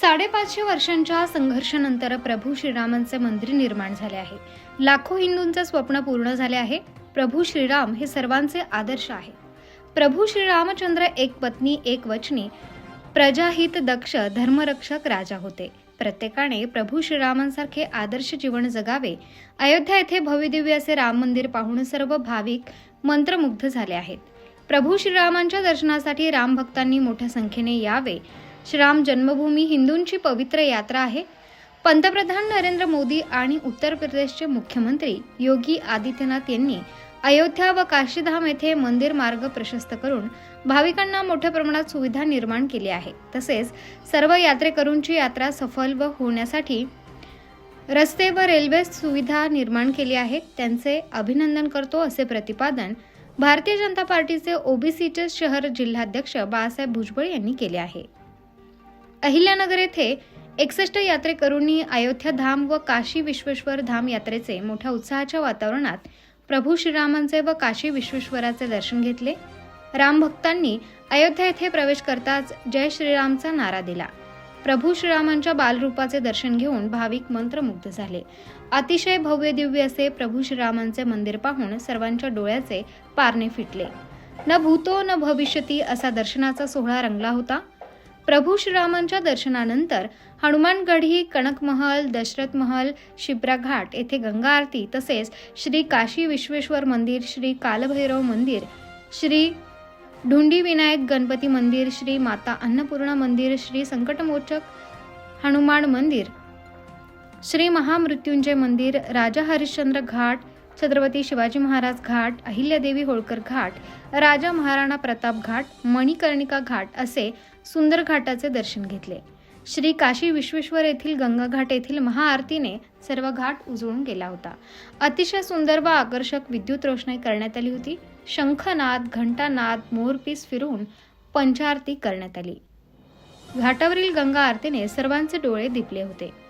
साडेपाचशे वर्षांच्या संघर्षानंतर प्रभू श्रीरामांचे मंदिर निर्माण झाले आहे. लाखो हिंदूंचे स्वप्न पूर्ण झाले आहे. प्रभू श्रीराम हे सर्वांचे आदर्श आहे. प्रभू श्रीरामचंद्र एक पत्नी एक वचनी प्रजाहित दक्ष धर्मरक्षक राजा होते. प्रत्येकाने प्रभू श्रीरामांसारखे आदर्श जीवन जगावे. अयोध्या येथे भव्यदिव्य असे राम मंदिर पाहून सर्व भाविक मंत्रमुग्ध झाले आहेत. प्रभू श्रीरामांच्या दर्शनासाठी राम भक्तांनी मोठ्या संख्येने यावे. श्रीराम जन्मभूमी हिंदूंची पवित्र यात्रा आहे. पंतप्रधान नरेंद्र मोदी आणि उत्तर प्रदेशचे मुख्यमंत्री योगी आदित्यनाथ यांनी अयोध्या व काशीधाम येथे मंदिर मार्ग प्रशस्त करून भाविकांना मोठ्या प्रमाणात सुविधा निर्माण केली आहे. तसेच सर्व यात्रेकरूंची यात्रा सफल व होण्यासाठी रस्ते व रेल्वे सुविधा निर्माण केली आहे. त्यांचे अभिनंदन करतो असे प्रतिपादन भारतीय जनता पार्टीचे ओबीसीचे शहर जिल्हाध्यक्ष बाळासाहेब भुजबळ यांनी केले आहे. अहिल्यानगर येथे एकसष्ट यात्रेकरूंनी अयोध्या धाम व काशी विश्वेश्वर धाम यात्रेचे मोठ्या उत्साहाच्या वातावरणात प्रभू श्रीरामांचे व काशी विश्वेश्वराचे दर्शन घेतले. राम भक्तांनी अयोध्या येथे प्रवेश करताच जय श्रीरामचा नारा दिला. प्रभू श्रीरामांच्या बालरूपाचे दर्शन घेऊन भाविक मंत्रमुग्ध झाले. अतिशय भव्य दिव्य असे प्रभू श्रीरामांचे मंदिर पाहून सर्वांच्या डोळ्याचे पारणे फिटले. न भूतो न भविष्यती असा दर्शनाचा सोहळा रंगला होता. प्रभू श्रीरामांच्या दर्शनानंतर हनुमानगढी कणकमहल दशरथ महल शिप्रा घाट येथे गंगा आरती तसेच श्री काशी विश्वेश्वर मंदिर श्री कालभैरव मंदिर श्री ढुंडी विनायक गणपती मंदिर श्री माता अन्नपूर्णा मंदिर श्री संकटमोचक हनुमान मंदिर श्री महामृत्युंजय मंदिर राजा हरिश्चंद्र घाट छत्रपती शिवाजी महाराज घाट अहिल्यादेवी होळकर घाट राजा महाराणा प्रताप घाट मणिकर्णिका घाट असे सुंदर घाटाचे दर्शन घेतले. श्री काशी विश्वेश्वर येथील गंगा घाट येथील महाआरतीने सर्व घाट उजळून गेला होता. अतिशय सुंदर व आकर्षक विद्युत रोषणाई करण्यात आली होती. शंखनाद घंटानाद मोरपीस फिरून पंचारती करण्यात आली. घाटावरील गंगा आरतीने सर्वांचे डोळे दिपले होते.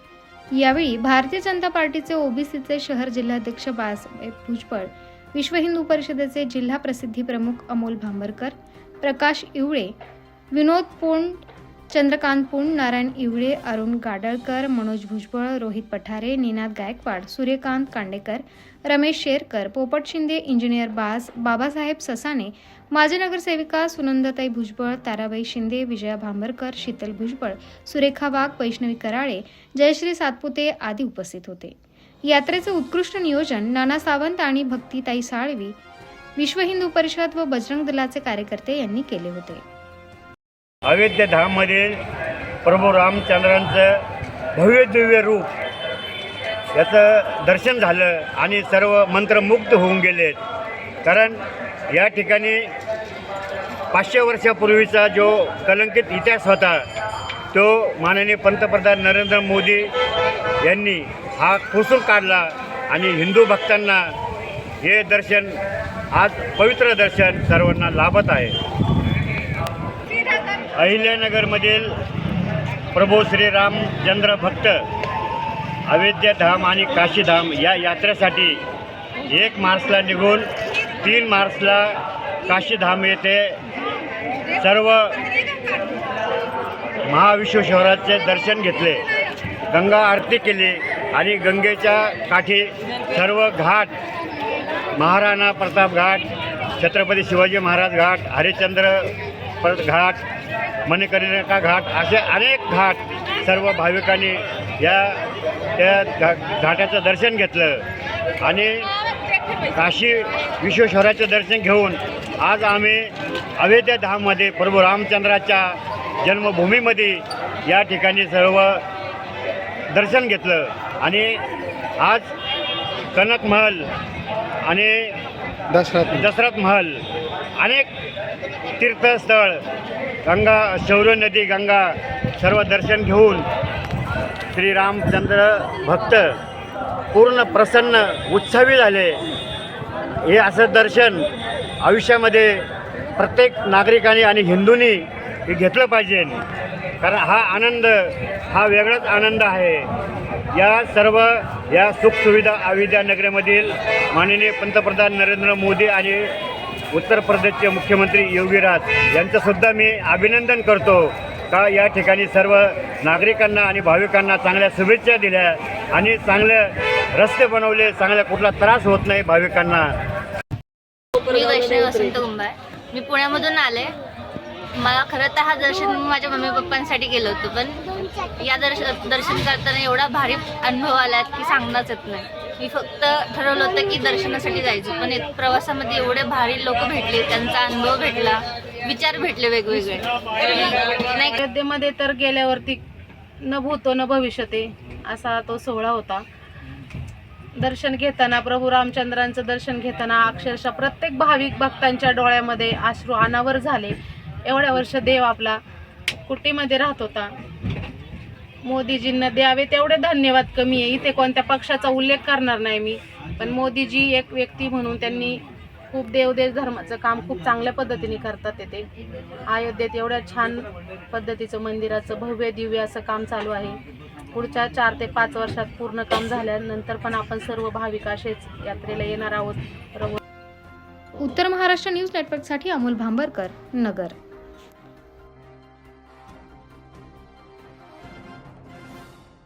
यावेळी भारतीय जनता पार्टीचे ओबीसीचे शहर जिल्हाध्यक्ष बाळासाहेब भुजबळ विश्व हिंदू परिषदेचे जिल्हा प्रसिद्धी प्रमुख अमोल भांबरकर प्रकाश इवळे विनोद पोंड चंद्रकांत पुंड नारायण इवळे अरुण गाडळकर मनोज भुजबळ रोहित पठारे निनाद गायकवाड सूर्यकांत कांडेकर रमेश शेरकर पोपट शिंदे इंजिनियर बास बाबासाहेब ससाने माजी नगरसेविका सुनंदाताई भुजबळ ताराबाई शिंदे विजया भांबरकर शीतल भुजबळ सुरेखा वाघ वैष्णवी कराळे जयश्री सातपुते आदी उपस्थित होते. यात्रेचे उत्कृष्ट नियोजन नाना सावंत आणि भक्तीताई साळवी विश्व हिंदू परिषद व बजरंग दलाचे कार्यकर्ते यांनी केले होते. अयोध्या प्रभू रामचंद्रांचं भव्य दिव्य रूप याचं दर्शन झालं आणि सर्व मंत्रमुग्ध होऊन गेलेत. कारण या ठिकाणी पाचशे वर्षापूर्वीचा जो कलंकित इतिहास होता तो माननीय पंतप्रधान नरेंद्र मोदी यांनी हा खुसून काढला आणि हिंदू भक्तांना हे दर्शन आज पवित्र दर्शन सर्वांना लाभत आहे. अहिल्यानगरमधील प्रभू श्रीरामचंद्र भक्त अयोध्याधाम आणि काशीधाम या यात्रेसाठी एक मार्चला निघून तीन मार्चला काशीधाम येथे सर्व महाविश्वेश्वराचे दर्शन घेतले. गंगा आरती केली आणि गंगेच्या काठी सर्व घाट महाराणा प्रताप घाट छत्रपती शिवाजी महाराज घाट हरिश्चंद्र घाट मणिकर्णिका घाट असे अनेक घाट सर्व भाविकांनी या त्या घा घाटाचं दर्शन घेतलं. आणि काशी विश्वेश्वराचं दर्शन घेऊन आज आम्ही अयोध्या धाममध्ये प्रभू रामचंद्राच्या जन्मभूमीमध्ये या ठिकाणी सर्व दर्शन घेतलं. आणि आज कनक महल आणि दशरथ दशरथ महल अनेक तीर्थस्थळ गंगा शौर्य नदी गंगा सर्व दर्शन घेऊन श्रीरामचंद्र भक्त पूर्ण प्रसन्न उत्सवी झाले. हे असं दर्शन आयुष्यामध्ये प्रत्येक नागरिकाने आणि हिंदूंनी हे घेतलं पाहिजे. कारण हा आनंद हा वेगळाच आनंद आहे. या सर्व या सुखसुविधा अविद्या नगरीमधील माननीय पंतप्रधान नरेंद्र मोदी आणि उत्तर प्रदेशचे मुख्यमंत्री योगीराज यांचंसुद्धा मी अभिनंदन करतो का या ठिकाणी सर्व नागरिकांना आणि भाविकांना चांगल्या शुभेच्छा दिल्या आणि चांगले रस्ते बनवले चांगल्या कुठला त्रास होत नाही भाविकांना. मी वैष्णवी वसंत कुंभार. मी पुण्यामधून आले. मला खरं तर हा दर्शन माझ्या मम्मी पप्पांसाठी गेलो होतो पण या दर्श दर्शन करताना एवढा भारी अनुभव आला की सांगणारच येत नाही. मी फक्त ठरवलं होतं की दर्शनासाठी जायचं पण प्रवासामध्ये एवढे भारी लोक भेटले त्यांचा अनुभव भेटला विचार भेटले वेगवेगळे. नाही. अयोध्येमध्ये तर गेल्यावरती न भूतो न भविष्यते असा तो सोहळा होता. दर्शन घेताना प्रभू रामचंद्रांचं दर्शन घेताना अक्षरशः प्रत्येक भाविक भक्तांच्या डोळ्यामध्ये अश्रू अनावर झाले. एवढ्या वर्ष देव आपला कुटीमध्ये राहत होता. मोदीजींना द्यावे तेवढे धन्यवाद कमी आहे. इथे कोणत्या पक्षाचा उल्लेख करणार नाही मी. पण मोदीजी एक व्यक्ती म्हणून त्यांनी खूप देवदेव धर्माचं काम खूप चांगल्या पद्धतीने करतात येते अयोध्येत एवढ्या छान पद्धतीचं मंदिराचं भव्य दिव्य असं काम चालू आहे. पुढच्या चार ते पाच वर्षात पूर्ण काम झाल्यानंतर पण आपण सर्व भाविक असेच यात्रेला येणार आहोत. उत्तर महाराष्ट्र न्यूज नेटवर्कसाठी अमोल भांबरकर नगर.